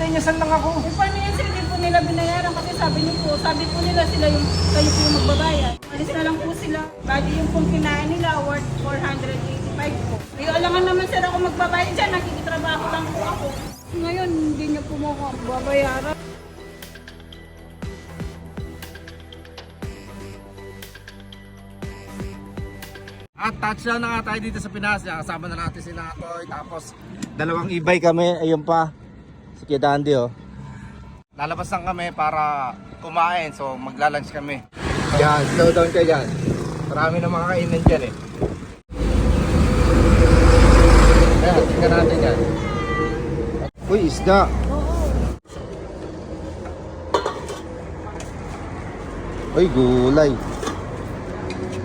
Sinenyasan lang ako. Eh, paano yan sir? Hindi po nila binayaran kasi sabi niyo po, sabi po nila sila yung, kayo po yung magbabayad. Alis na lang po sila. Bali yung pong kinain nila, worth 485 po. Ay, alangan naman sir ako magbabayad dyan, nakikitrabaho lang po ako. Ngayon, hindi niyo po babayaran. At touchdown na nga tayo dito sa Pinas. Kasama na natin si Natoy. Tapos dalawang e-bike kami. Ayun pa. Si Kuya Dandy oh. Lalabas lang kami para kumain. So magla-lunch kami. Yan, slow down kayo dyan. Marami na mga kainan dyan eh. Ayan, tingnan natin yan. Uy, isda. Uy, gulay.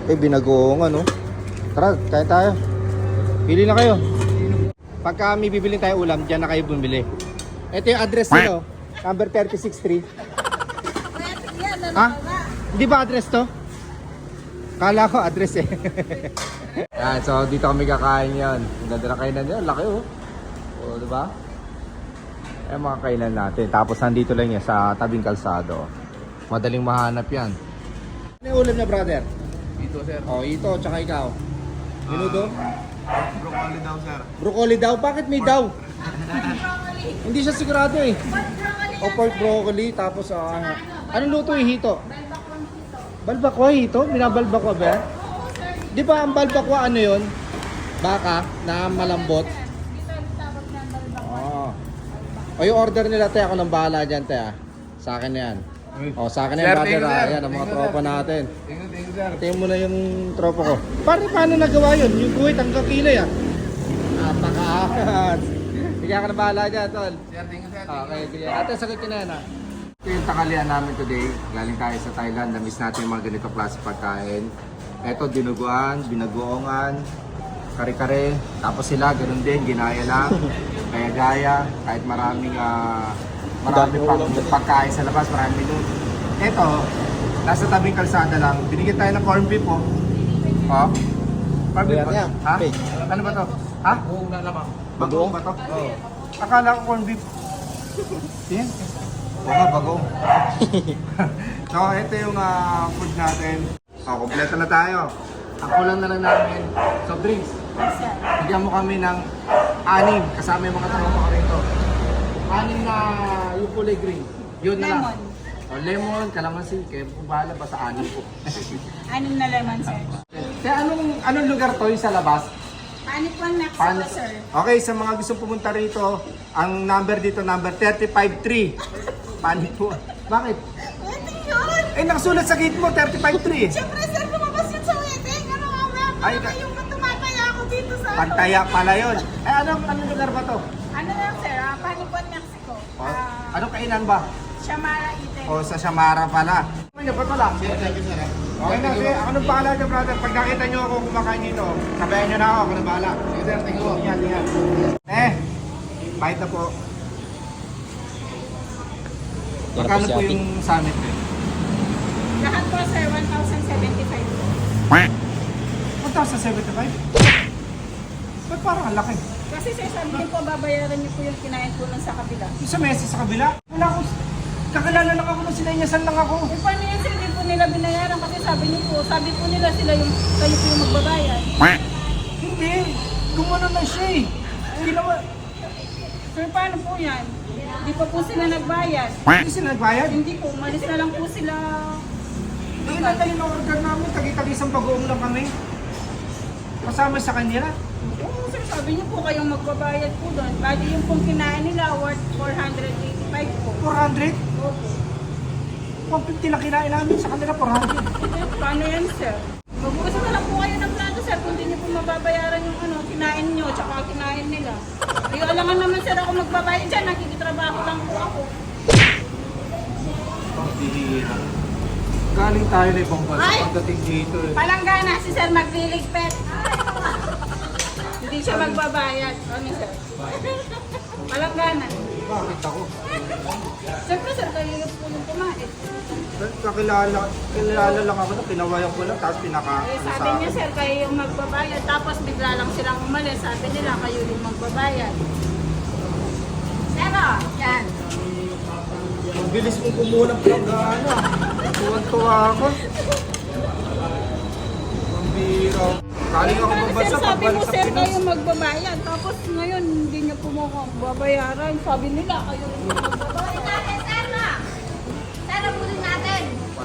Eh, binagoong ano. Tara, kain tayo. Pili na kayo. Pagka may bibili tayo ulam, dyan na kayo bumili. Ito yung address nyo. Number 36 Street. Ha? Hindi ba address to? Kala ko address eh. Yan, so dito kami kakain yan. Ang ganda na kainan yan. Laki oh. O, di ba? Ayan mga kainan natin. Tapos nandito lang yan sa tabing kalsado. Madaling mahanap yan. Ano yung ulam niya, brother? Dito sir. Oh, ito, tsaka ikaw. Minuto? Broccoli daw sir. Broccoli daw? Bakit may daw? Hindi siya sigurado eh. O pork broccoli, tapos ah, anong luto yung hito? Balbakwa hito? Binabalbakwa ba? Di ba ang balbakwa ano yun? Baka na malambot? Oo. O yung order nila, te, ako nang bahala dyan, te, ah. Sa akin na yan. O, sa akin na yan, brother, ah. sir. Yan, ang mga tropa natin. Sir. Tingnan mo na yung tropa ko. Paano, paano nagawa yun? Yung guhit hanggang kilay ah. Napakaangat. Bigyan ka na bahala dyan, tol. Sir, thank you sir. Okay, sige. Ate, sagot ko na yan ah. Ito yung takalian namin today. Galing tayo sa Thailand. Na-miss natin yung mga ganito klase pagkain. Ito, dinuguan, binagoongan, kare-kare. Tapos sila, ganun din, ginaya lang. Gaya-gaya. Kahit maraming, ah, maraming pang, pagkain sa labas, maraming menu. Ito, nasa tabing kalsada lang. Binigyan tayo ng corned beef oh. Oh. Corned beef ba? Ha? Ano ba to? Ha? Buong na lamang. Bagoong ba to? Oo. Akala ko corned beef. Yan. Oo, bagong. so, ito yung ah, food natin. So, kompleto na tayo. Ang kulang na lang namin, soft drinks. Bigyan mo kami ng anim, kasama yung mga tropa ko rito. Anim na yung kulay green. Yun na lang. Lemon. O, lemon, kalamansi, kaya kung bahala basta anim po. Anim na lemon, sir. Kaya anong, anong lugar to yung sa labas? Panipon next Pan- po, sir. Okay, sa mga gusto pumunta rito, ang number dito, number 353. Panito. Bakit? Wedding yun! Eh, nakasulat sa gate mo, 353. Siyempre, sir, lumabas yun sa wedding. Ano nga ba? Ay, Ay, ka- yung tumataya ako dito sa... Pantaya pala yun. Eh, anong, anong lugar ba to? Ano lang, sir? Ah, Panipon, Mexico. O, Ah, anong kainan ba? Shamara Ite. O, sa Samara pala. Ano ba pala? Okay na, sige. Ako nang bahala dyan, brother. Pag nakita nyo ako kumakain dito, sabayan nyo na ako. Ako nang bahala. Sige sir, thank you. Yan, yan. Eh, bite na po. Magkano po yung summit eh? Lahat po, sir, 1,075 po. 1,075? Ba't parang ang laki? Kasi sir, sabi niyo po, babayaran niyo po yung kinain po nun sa kabila. Yung sa mesa sa kabila? Wala ko. Kakilala lang ako nung sinenyasan lang ako. Eh, paano yan sir? Hindi po nila binayaran kasi sabi niyo po, sabi po nila sila yung, kayo po yung magbabayad. Hindi. Gumano na siya eh. Ginawa. Sir, paano po yan? Hindi pa po sila nagbayad. Hindi sila nagbayad. Hindi po, umalis na lang po sila. Hindi na tayo na-order namin. Tagi-tagisang bagoong lang kami. Kasama sa kanila. Oo sir, sabi niyo po kayong magbabayad po doon. Bali yung pong kinain nila worth 485 po. 400? Opo. 150 lang kinain namin sa kanila 400. Eh, paano yan sir? Mag-uusap na lang po kayo ng plato sir kung hindi niyo po mababayaran yung ano, kinain niyo tsaka kinain nila. Ay, alangan naman sir ako magbabayad dyan, nakikitrabaho lang po ako. Galing tayo na ibang bansa Ay! pagdating dito eh. Palanggana si sir magliligpit. hindi siya magbabayad. Ano sir? Palanggana. Bakit ako? Siyempre sir, kayo po yung kumain. Kakilala, kilala lang ako na pinawayan ko lang tapos pinaka Eh, sabi niya sir, kayo yung magbabayad. Tapos bigla lang silang umalis. Sabi nila, kayo yung magbabayad. Pero, yan. bilis mong kumuha ng planggana. Tuwan-tuwa ako. Ang bira. Kaling ako Ano, sir, sabi mo, pagbalik sa sir, Pinas. kayo magbabayad. Tapos ngayon, hindi niyo po mo babayaran. Sabi nila, kayo yung magbabayad.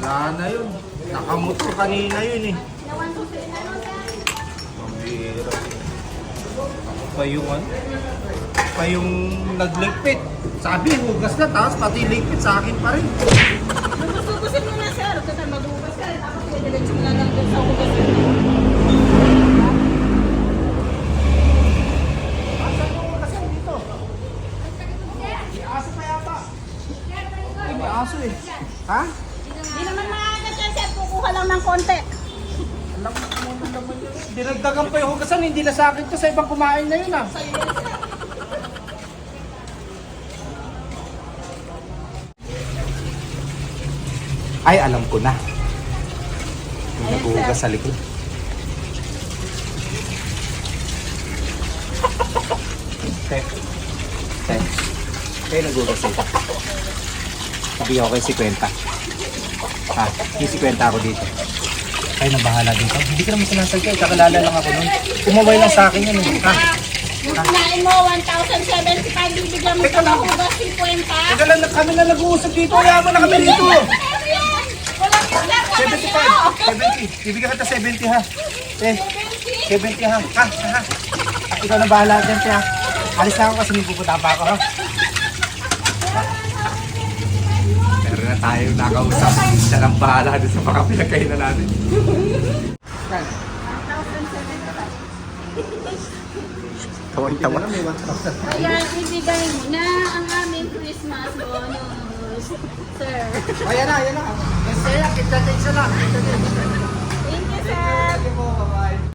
Wala na yun. Nakamot ko kanina yun eh. Nawan ko sila ano, sir. Ang bira. Ako pa yung ano? Pa yung nagligpit. Sabi, hugas na, tapos pati ligpit sa akin pa rin. Magsusugusin mo na, sir. Kasi maghugas ka. Tapos diretso mo na lang dun sa hugasin mo. Ay, may aso eh. Ha? Hindi naman maagat yan, sir. Kukuha lang ng konti. Alam mo naman yun. Dinagdagan pa yung hugasan, hindi na sa akin to. Sa ibang kumain na yun ah. Ay, alam ko na. Yung Ayan, naghuhugas sir. sa likod. Te. Te. Kayo naghuhugas dito. Sabihin ko kay si Kwenta. Ha? Yung si Kwenta ako dito. Kayo na bahala dito. Hindi ka naman sinasadya. Kakalala lang ako nun. Umaway lang sa akin yun. eh. Ha? Yung kinain mo, 1,075, bibigyan mo Teka sa lang. hugas 50. Teka lang, kami na nag-uusap dito. Kaya mo na kami dito. Walang sir, wala 75. 70. Bibigyan ka 70 ha. Eh, 70 ha. Ha? Ha? ha. Ah, ikaw na bahala dyan, ha. Alis na ako kasi may pupunta pa ako ha. Meron na tayong nakausap. Siya nang bahala doon sa mga pinagkainan natin. Tawang-tawa. Kaya ibigay mo na ang aming Christmas bonus, sir. Ayan na, ayan na. Sir, kita tayo sa lang. Thank you, sir. Thank you po, bye-bye.